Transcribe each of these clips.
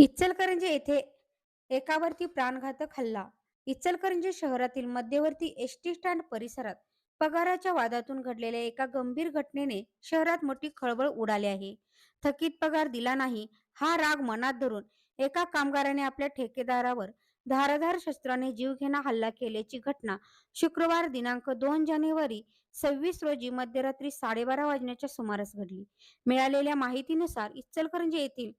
इचलकरंजी येथे एकावरती प्राणघातक हल्ला. इचलकरंजी शहरातील मध्यवर्ती एस टी स्टँड परिसरात पगाराच्या वादातून घडलेल्या एका गंभीर घटनेने शहरात मोठी खळबळ उडाली आहे. थकीत पगार दिला नाही हा राग मनात धरून एका कामगाराने आपल्या ठेकेदारावर धारधार शस्त्राने जीवघेणा हल्ला केल्याची घटना शुक्रवार दिनांक दोन जानेवारी सव्वीस रोजी मध्यरात्री साडेबारा वाजण्याच्या सुमारास घडली. मिळालेल्या माहितीनुसार इचलकरंजी येथील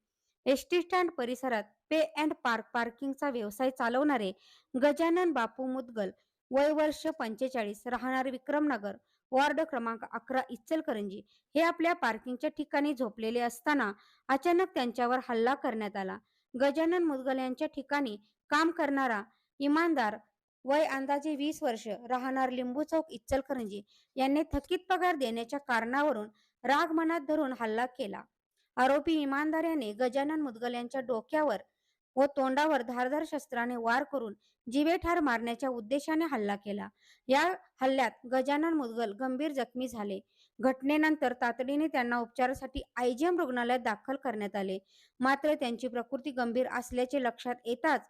एस टी स्टँड परिसरात पे अँड पार्क पार्किंगचा व्यवसाय चालवणारे गजानन बापू मुदगल वय वर्ष पंचेचाळीस राहणार विक्रमनगर वॉर्ड क्रमांक अकरा इचलकरंजी. हे आपल्या पार्किंगच्या ठिकाणी झोपलेले असताना अचानक त्यांच्यावर हल्ला करण्यात आला. गजानन मुदगल यांच्या ठिकाणी काम करणारा इमानदार वय अंदाजे वीस वर्ष राहणार लिंबू चौक इचलकरंजी. यांनी थकीत पगार देण्याच्या कारणावरून राग मनात धरून हल्ला केला. आरोपी इमानदार याने गजानन मुदगल यांच्या डोक्यावर व तोंडावर धारधार शस्त्राने वार करून जीवेठार मारण्याच्या उद्देशाने हल्ला केला. या हल्ल्यात गजानन मुदगल गंभीर जखमी झाले. घटनेनंतर तातडीने त्यांना उपचारासाठी आयजीएम रुग्णालयात दाखल करण्यात आले. मात्र त्यांची प्रकृती गंभीर असल्याचे लक्षात येताच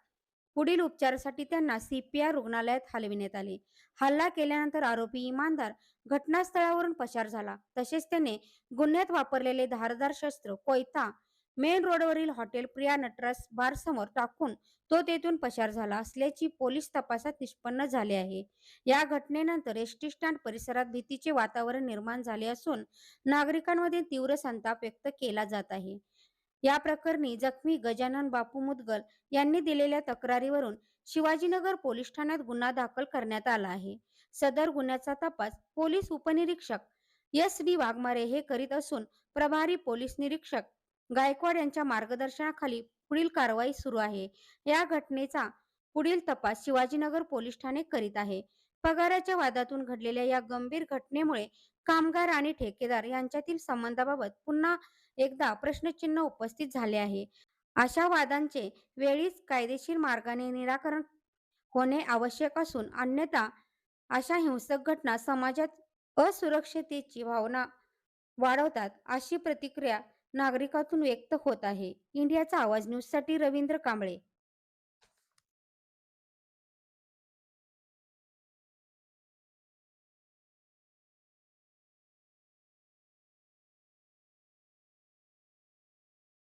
पुढील उपचारासाठी त्यांना सीपीआर रुग्णालयात हलविण्यात आले. हल्ला केल्यानंतर आरोपी इमानदार घटनास्थळावरून पसार झाला. तसेच त्याने गुन्ह्यात वापरलेले धारदार शस्त्र कोयता मेन रोडवरील हॉटेल प्रिया नटराज बार समोर टाकून तो तेथून पसार झाला असल्याची पोलीस तपासात निष्पन्न झाले आहे. या घटनेनंतर एस टी स्टँड परिसरात भीतीचे वातावरण निर्माण झाले असून नागरिकांमध्ये तीव्र संताप व्यक्त केला जात आहे. या प्रकरणी जखमी गजानन बापू मुदगल यांनी दिलेल्या तक्रारीवरून शिवाजीनगर पोलीस ठाण्यात गुन्हा दाखल करण्यात आला आहे. सदर गुन्ह्याचा तपास पोलीस उपनिरीक्षक एस डी वाघमारे हे करीत असून प्रभारी पोलीस निरीक्षक गायकवाड यांच्या मार्गदर्शनाखाली पुढील कारवाई सुरू आहे. या घटनेचा पुढील तपास शिवाजीनगर पोलीस ठाणे करीत आहे. पगाराच्या वादातून घडलेल्या या गंभीर घटनेमुळे कामगार आणि ठेकेदार यांच्यातील संबंधाबाबत पुन्हा एकदा प्रश्नचिन्ह उपस्थित झाले आहे. अशा वादांचे वेळीच कायदेशीर मार्गाने निराकरण होणे आवश्यक असून अन्यथा अशा हिंसक घटना समाजात असुरक्षतेची भावना वाढवतात अशी प्रतिक्रिया नागरिकातून व्यक्त होत आहे. इंडियाचा आवाज न्यूजसाठी रवींद्र कांबळे.